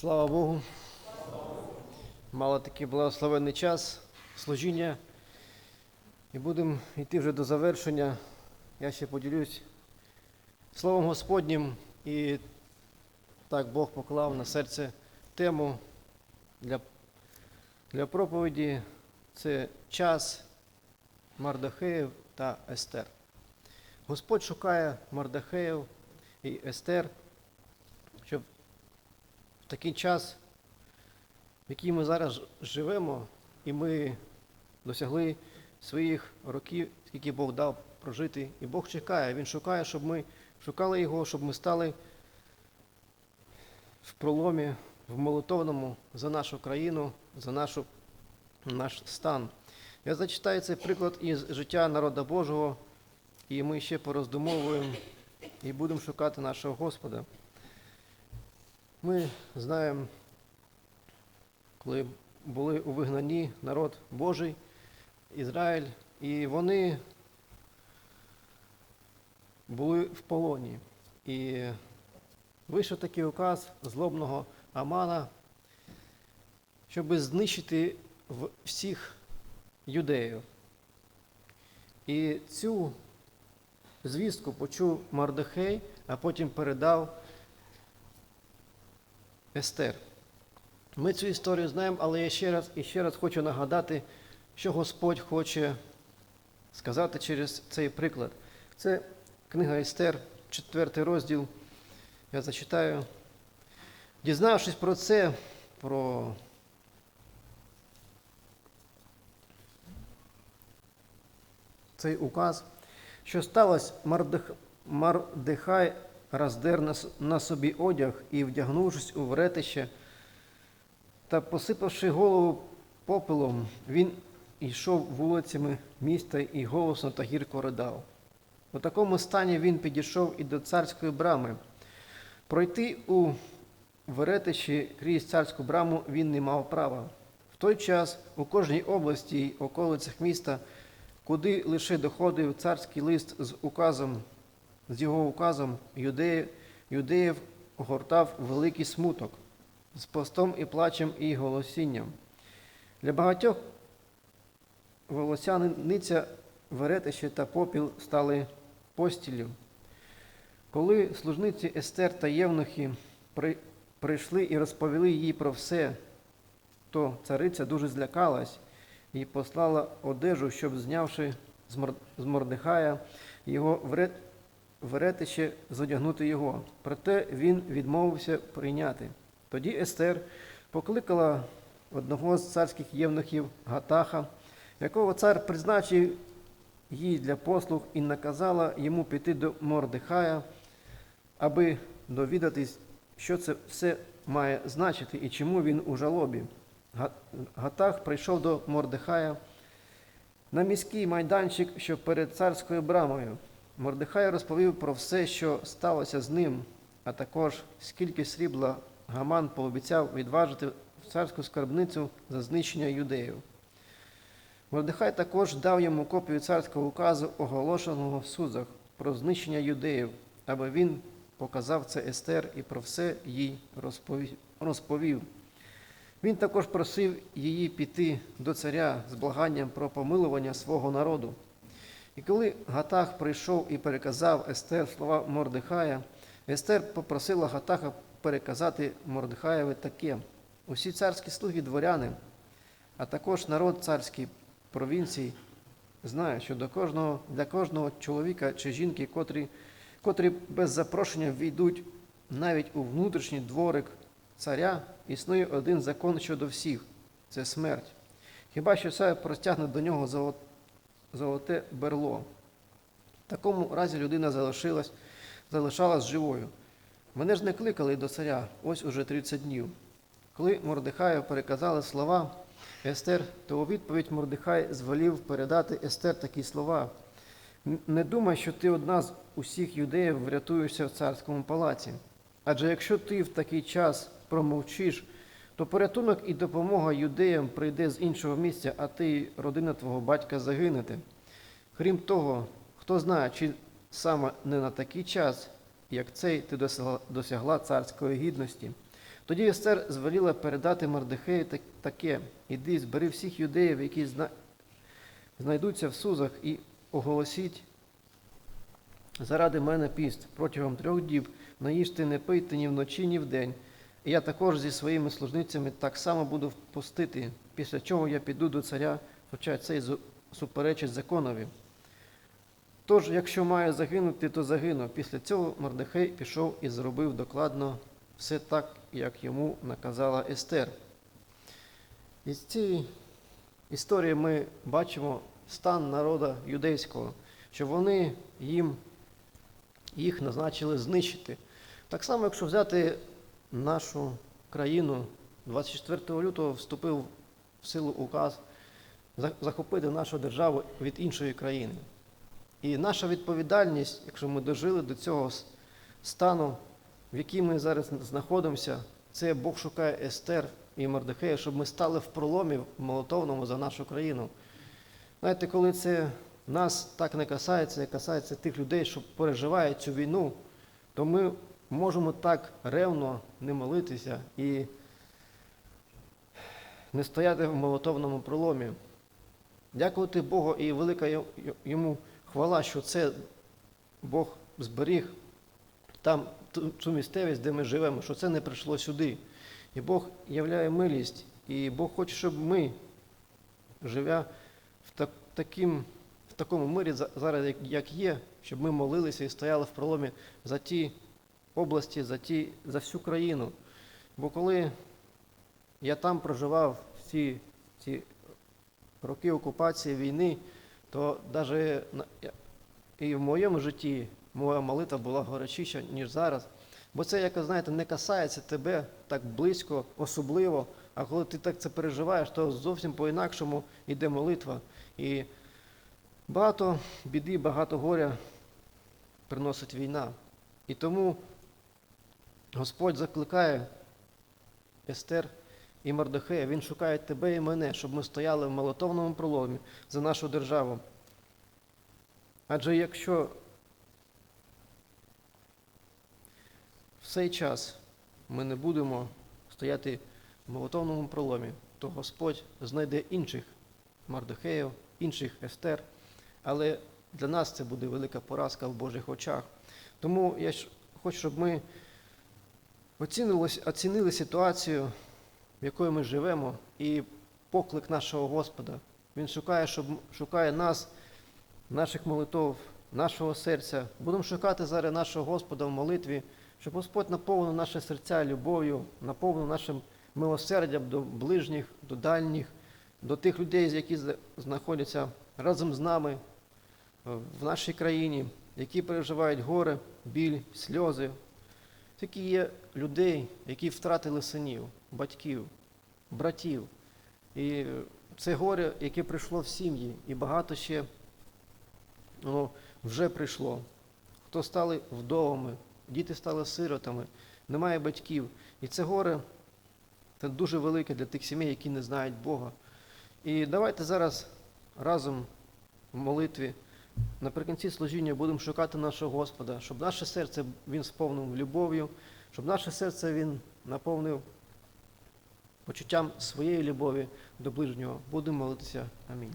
Слава Богу. Мало такий благословенний час служіння. І будемо йти вже до завершення. Я ще поділюсь Словом Господнім. І так Бог поклав на серце тему для, для проповіді. Це час Мардахеїв та Естер. Господь шукає Мардахеїв і Естер, такий час, в який ми зараз живемо, і ми досягли своїх років, скільки Бог дав прожити. І Бог чекає, Він шукає, щоб ми шукали Його, щоб ми стали в проломі, в молитовному за нашу країну, за нашу, наш стан. Я зачитаю цей приклад із життя народа Божого, і ми ще пороздумовуємо і будемо шукати нашого Господа. Ми знаємо, коли були у вигнанні народ Божий, Ізраїль, і вони були в полоні. І вийшов такий указ злобного Амана, щоб знищити всіх юдеїв. І цю звістку почув Мардахей, а потім передав Естер. Ми цю історію знаємо, але я ще раз ще раз хочу нагадати, що Господь хоче сказати через цей приклад. Це книга Естер, четвертий розділ. Я зачитаю. Дізнавшись про це, про цей указ, що сталося, Мардих... Мардихай роздер на, собі одяг і, вдягнувшись у вретище та посипавши голову попелом, він йшов вулицями міста і голосно та гірко ридав. У такому стані він підійшов і до царської брами. Пройти у веретищі крізь царську браму він не мав права. В той час у кожній області й околицях міста, куди лише доходив царський лист з указом, з його указом, юдеїв, юдеїв огортав великий смуток з постом і плачем і голосінням. Для багатьох волосяниця, веретище та попіл стали постіллю. Коли служниці Естер та Євнухи при, прийшли і розповіли їй про все, то цариця дуже злякалась і послала одежу, щоб, знявши з Мор- з Мордехая його вре- веретище, зодягнути його. Проте він відмовився прийняти. Тоді Естер покликала одного з царських євнухів Гатаха, якого цар призначив їй для послуг і наказала йому піти до Мордехая, аби довідатись, що це все має значити і чому він у жалобі. Гатах прийшов до Мордехая на міський майданчик, що перед царською брамою. Мордехай розповів про все, що сталося з ним, а також скільки срібла Гаман пообіцяв відважити в царську скарбницю за знищення юдеїв. Мордехай також дав йому копію царського указу, оголошеного в судах про знищення юдеїв, аби він показав це Естер і про все їй розповів. Він також просив її піти до царя з благанням про помилування свого народу. І коли Гатах прийшов і переказав Естер слова Мордехая, Естер попросила Гатаха переказати Мордехаєві таке: усі царські слуги дворяни, а також народ царський провінцій знає, що до кожного, для кожного чоловіка чи жінки, котрі, котрі без запрошення війдуть навіть у внутрішній дворик царя, існує один закон щодо всіх це смерть. Хіба що це простягне до нього золоте берло. В такому разі людина залишилась, залишалась живою. Мене ж не кликали до царя, ось уже 30 днів. Коли Мордехаю переказали слова Естер, то у відповідь Мордехай звелів передати Естер такі слова. Не думай, що ти одна з усіх юдеїв врятуєшся в царському палаці. Адже якщо ти в такий час промовчиш, то порятунок і допомога юдеям прийде з іншого місця, а ти родина твого батька загинете. Крім того, хто знає, чи саме не на такий час, як цей ти досягла, царської гідності. Тоді Естер звеліла передати Мардихею таке: Іди, збери всіх юдеїв, які зна... знайдуться в Сузах, і оголосіть заради мене піст протягом трьох діб, наїжте не пийте ні вночі, ні вдень. І я також зі своїми служницями так само буду впустити, після чого я піду до царя, хоча цей зу- суперечить законові. Тож, якщо має загинути, то загину. Після цього Мордехей пішов і зробив докладно все так, як йому наказала Естер. Із цієї історії ми бачимо стан народу юдейського, що вони їм їх назначили знищити. Так само, якщо взяти нашу країну, 24 лютого вступив в силу указ захопити нашу державу від іншої країни. І наша відповідальність, якщо ми дожили до цього стану, в якій ми зараз знаходимося, це Бог шукає Естер і Мордехея, щоб ми стали в проломі молотовному за нашу країну. Знаєте, коли це нас так не касається, як касається тих людей, що переживають цю війну, то ми можемо так ревно не молитися і не стояти в молотовному проломі. Дякувати Богу і велика йо- йо- йому хвала, що це Бог зберіг там цю місцевість, де ми живемо, що це не прийшло сюди. І Бог являє милість, і Бог хоче, щоб ми, живя в, так, таким, в такому мирі зараз, як є, щоб ми молилися і стояли в проломі за ті області, за, ті, за всю країну. Бо коли я там проживав всі ці роки окупації, війни, то навіть і в моєму житті моя молитва була горячіша, ніж зараз. Бо це, як ви знаєте, не касається тебе так близько, особливо. А коли ти так це переживаєш, то зовсім по-інакшому йде молитва. І багато біди, багато горя приносить війна. І тому Господь закликає Естер і Мардохея, Він шукає тебе і мене, щоб ми стояли в молотовному проломі за нашу державу. Адже якщо в цей час ми не будемо стояти в молотовному проломі, то Господь знайде інших Мардохеїв, інших Естер, але для нас це буде велика поразка в Божих очах. Тому я хочу, щоб ми оцінили, оцінили ситуацію, в якої ми живемо, і поклик нашого Господа. Він шукає, щоб, шукає нас, наших молитов, нашого серця. Будемо шукати зараз нашого Господа в молитві, щоб Господь наповнив наше серця любов'ю, наповнив нашим милосердям до ближніх, до дальніх, до тих людей, які знаходяться разом з нами е, в нашій країні, які переживають горе, біль, сльози. Такі є людей, які втратили синів, батьків, братів. І це горе, яке прийшло в сім'ї, і багато ще ну, вже прийшло. Хто стали вдовами, діти стали сиротами, немає батьків. І це горе це дуже велике для тих сімей, які не знають Бога. І давайте зараз разом в молитві наприкінці служіння будемо шукати нашого Господа, щоб наше серце Він сповнив любов'ю, щоб наше серце Він наповнив почуттям своєї любові до ближнього. Будемо молитися. Амінь.